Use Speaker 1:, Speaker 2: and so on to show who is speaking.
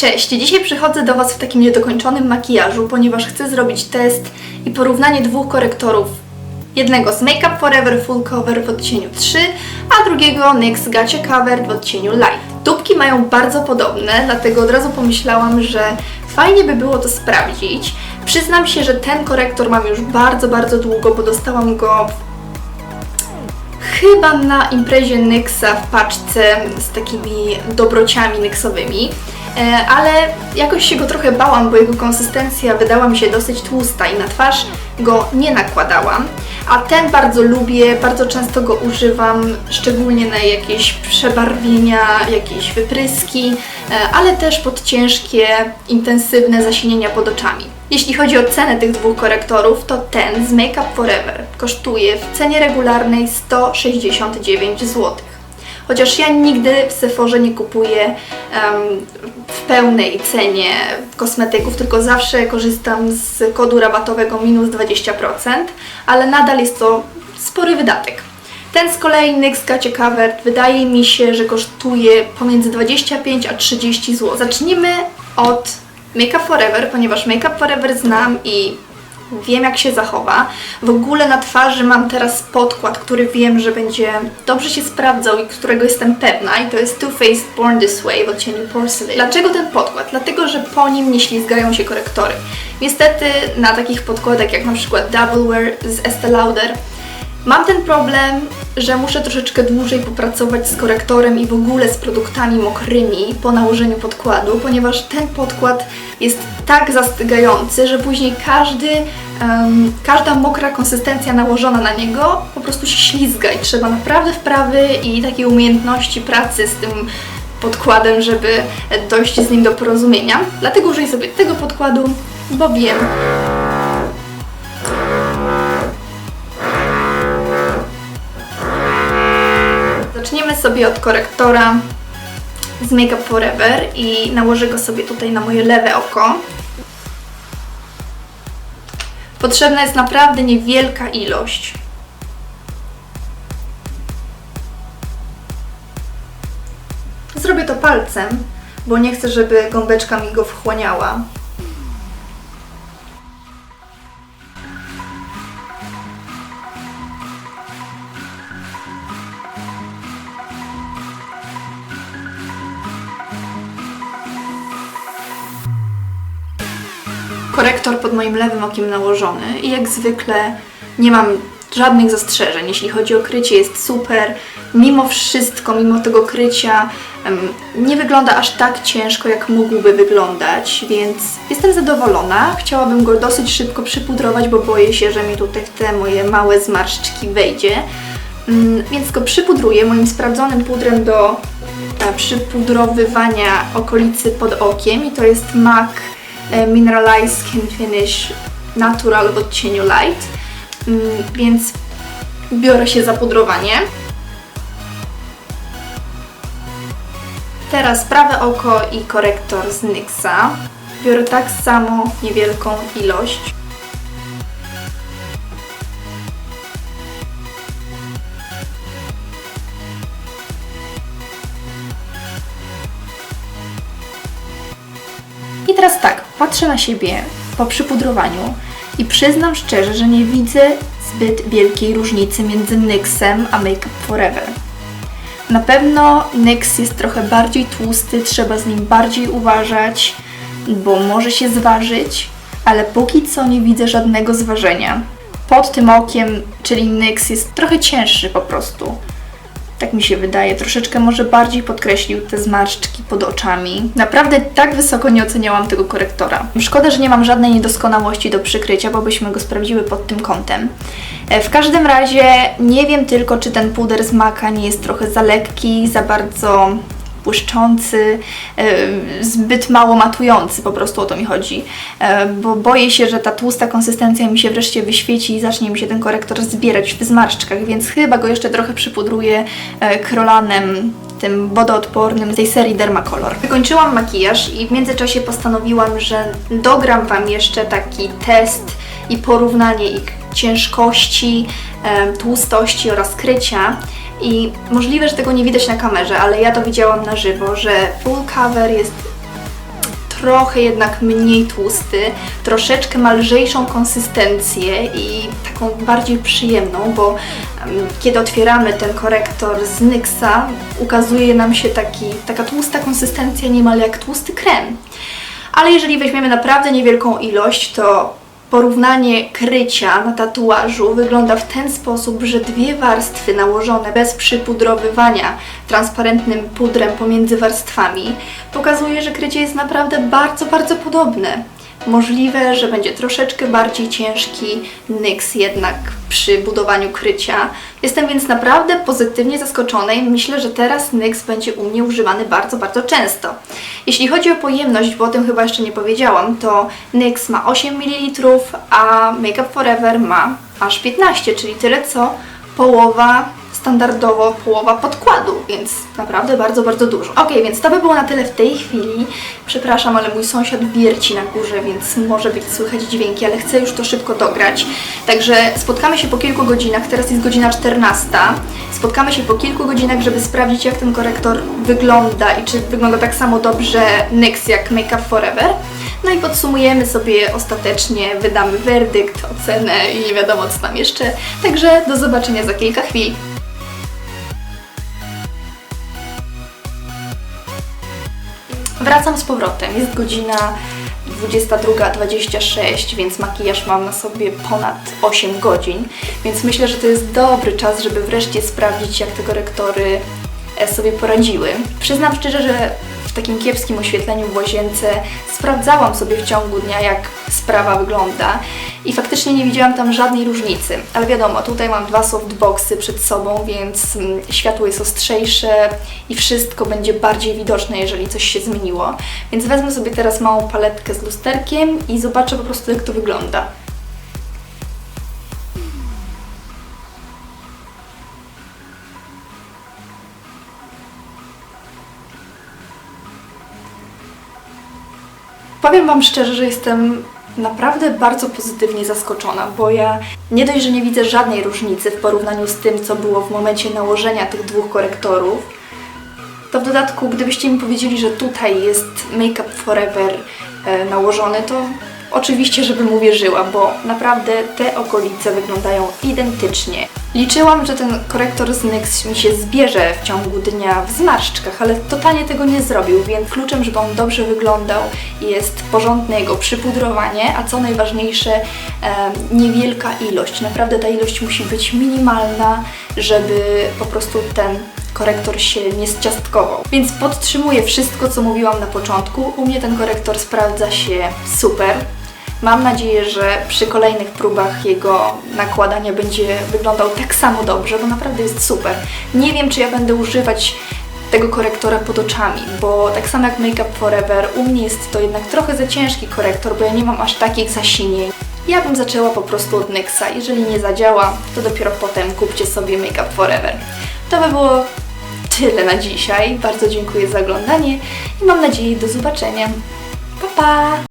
Speaker 1: Cześć, dzisiaj przychodzę do Was w takim niedokończonym makijażu, ponieważ chcę zrobić test i porównanie dwóch korektorów. Jednego z Make Up Forever Full Cover w odcieniu 3, a drugiego NYX Gacie Cover w odcieniu Light. Tubki mają bardzo podobne, dlatego od razu pomyślałam, że fajnie by było to sprawdzić. Przyznam się, że ten korektor mam już bardzo, bardzo długo, bo dostałam go chyba na imprezie Nyxa w paczce z takimi dobrociami Nyxowymi, ale jakoś się go trochę bałam, bo jego konsystencja wydała mi się dosyć tłusta i na twarz go nie nakładałam. A ten bardzo lubię, bardzo często go używam, szczególnie na jakieś przebarwienia, jakieś wypryski, e, ale też pod ciężkie, intensywne zasinienia pod oczami. Jeśli chodzi o cenę tych dwóch korektorów, to ten z Make Up Forever kosztuje w cenie regularnej 169 zł. Chociaż ja nigdy w Sephorze nie kupuję em, w pełnej cenie kosmetyków, tylko zawsze korzystam z kodu rabatowego minus 20%, ale nadal jest to spory wydatek. Ten z kolei NYX Gacie Covered wydaje mi się, że kosztuje pomiędzy 25 a 30 zł. Zacznijmy od Make Up Forever, ponieważ Make Up Forever znam i wiem jak się zachowa. W ogóle na twarzy mam teraz podkład, który wiem, że będzie dobrze się sprawdzał i którego jestem pewna i to jest Too Faced Born This Way w odcieniu Porcelain. Dlaczego ten podkład? Dlatego, że po nim nie ślizgają się korektory. Niestety na takich podkładach jak na przykład Double Wear z Estee Lauder Mam ten problem, że muszę troszeczkę dłużej popracować z korektorem i w ogóle z produktami mokrymi po nałożeniu podkładu, ponieważ ten podkład jest tak zastygający, że później każdy, em, każda mokra konsystencja nałożona na niego po prostu się ślizga i trzeba naprawdę wprawy i takiej umiejętności pracy z tym podkładem, żeby dojść z nim do porozumienia. Dlatego użyję sobie tego podkładu, bo wiem, Zaczniemy sobie od korektora z Make Up Forever i nałożę go sobie tutaj na moje lewe oko. Potrzebna jest naprawdę niewielka ilość. Zrobię to palcem, bo nie chcę, żeby gąbeczka mi go wchłaniała. Korektor pod moim lewym okiem nałożony i jak zwykle nie mam żadnych zastrzeżeń. Jeśli chodzi o krycie, jest super. Mimo wszystko, mimo tego krycia, nie wygląda aż tak ciężko, jak mógłby wyglądać, więc jestem zadowolona. Chciałabym go dosyć szybko przypudrować, bo boję się, że mi tutaj w te moje małe zmarszczki wejdzie. Mm, Więc go przypudruję moim sprawdzonym pudrem do e, przypudrowywania okolicy pod okiem i to jest MAC e, Mineralized Skin Finish Natural w odcieniu Light. Mm, Więc biorę się za pudrowanie. Teraz prawe oko i korektor z NYXa. Biorę tak samo niewielką ilość. I teraz tak, patrzę na siebie po przypudrowaniu i przyznam szczerze, że nie widzę zbyt wielkiej różnicy między NYXem a Make Up Forever. Na pewno NYX jest trochę bardziej tłusty, trzeba z nim bardziej uważać, bo może się zważyć, ale póki co nie widzę żadnego zważenia. Pod tym okiem, czyli NYX jest trochę cięższy po prostu. Tak mi się wydaje, troszeczkę może bardziej podkreślił te zmarszczki pod oczami. Naprawdę tak wysoko nie oceniałam tego korektora. Szkoda, że nie mam żadnej niedoskonałości do przykrycia, bo byśmy go sprawdziły pod tym kątem. E, W każdym razie nie wiem tylko, czy ten puder z maka nie jest trochę za lekki, za bardzo błyszczący, e, zbyt mało matujący, po prostu o to mi chodzi. E, Bo boję się, że ta tłusta konsystencja mi się wreszcie wyświeci i zacznie mi się ten korektor zbierać w zmarszczkach, więc chyba go jeszcze trochę przypudruję e, krolanem tym wodoodpornym z tej serii Dermacolor. Wykończyłam makijaż i w międzyczasie postanowiłam, że dogram Wam jeszcze taki test i porównanie ich ciężkości, tłustości oraz krycia. I możliwe, że tego nie widać na kamerze, ale ja to widziałam na żywo, że full cover jest trochę jednak mniej tłusty, troszeczkę ma lżejszą konsystencję i taką bardziej przyjemną, bo em, kiedy otwieramy ten korektor z NYXa, ukazuje nam się taki, taka tłusta konsystencja niemal jak tłusty krem. Ale jeżeli weźmiemy naprawdę niewielką ilość, to porównanie krycia na tatuażu wygląda w ten sposób, że dwie warstwy nałożone bez przypudrowywania transparentnym pudrem pomiędzy warstwami pokazuje, że krycie jest naprawdę bardzo, bardzo podobne. Możliwe, że będzie troszeczkę bardziej ciężki NYX jednak przy budowaniu krycia. Jestem więc naprawdę pozytywnie zaskoczona i myślę, że teraz NYX będzie u mnie używany bardzo, bardzo często. Jeśli chodzi o pojemność, bo o tym chyba jeszcze nie powiedziałam, to NYX ma 8 ml, a Make Up Forever ma aż 15, czyli tyle co połowa standardowo połowa podkładu, więc naprawdę bardzo, bardzo dużo. Ok, więc to by było na tyle w tej chwili. Przepraszam, ale mój sąsiad wierci na górze, więc może być słychać dźwięki, ale chcę już to szybko dograć. Także spotkamy się po kilku godzinach, teraz jest godzina 14. Spotkamy się po kilku godzinach, żeby sprawdzić jak ten korektor wygląda i czy wygląda tak samo dobrze NYX jak Make Up Forever. No i podsumujemy sobie ostatecznie, wydamy werdykt, ocenę i nie wiadomo co tam jeszcze. Także do zobaczenia za kilka chwil. Wracam z powrotem. Jest godzina 22.26, więc makijaż mam na sobie ponad 8 godzin, więc myślę, że to jest dobry czas, żeby wreszcie sprawdzić, jak te korektory e, sobie poradziły. Przyznam szczerze, że w takim kiepskim oświetleniu w łazience sprawdzałam sobie w ciągu dnia, jak sprawa wygląda i faktycznie nie widziałam tam żadnej różnicy. Ale wiadomo, tutaj mam dwa softboxy przed sobą, więc mm, światło jest ostrzejsze i wszystko będzie bardziej widoczne, jeżeli coś się zmieniło. Więc wezmę sobie teraz małą paletkę z lusterkiem i zobaczę po prostu, jak to wygląda. Powiem Wam szczerze, że jestem naprawdę bardzo pozytywnie zaskoczona, bo ja nie dość, że nie widzę żadnej różnicy w porównaniu z tym, co było w momencie nałożenia tych dwóch korektorów, to w dodatku, gdybyście mi powiedzieli, że tutaj jest Make Up Forever e, nałożony, to oczywiście, żebym uwierzyła, bo naprawdę te okolice wyglądają identycznie. Liczyłam, że ten korektor z NYX mi się zbierze w ciągu dnia w zmarszczkach, ale totalnie tego nie zrobił, więc kluczem, żeby on dobrze wyglądał jest porządne jego przypudrowanie, a co najważniejsze, e, niewielka ilość. Naprawdę ta ilość musi być minimalna, żeby po prostu ten korektor się nie zciastkował. Więc podtrzymuję wszystko, co mówiłam na początku. U mnie ten korektor sprawdza się super. Mam nadzieję, że przy kolejnych próbach jego nakładania będzie wyglądał tak samo dobrze, bo naprawdę jest super. Nie wiem, czy ja będę używać tego korektora pod oczami, bo tak samo jak Make Up Forever, u mnie jest to jednak trochę za ciężki korektor, bo ja nie mam aż takich zasinień. Ja bym zaczęła po prostu od NYXa. Jeżeli nie zadziała, to dopiero potem kupcie sobie Make Up Forever. To by było tyle na dzisiaj. Bardzo dziękuję za oglądanie i mam nadzieję do zobaczenia. Pa pa!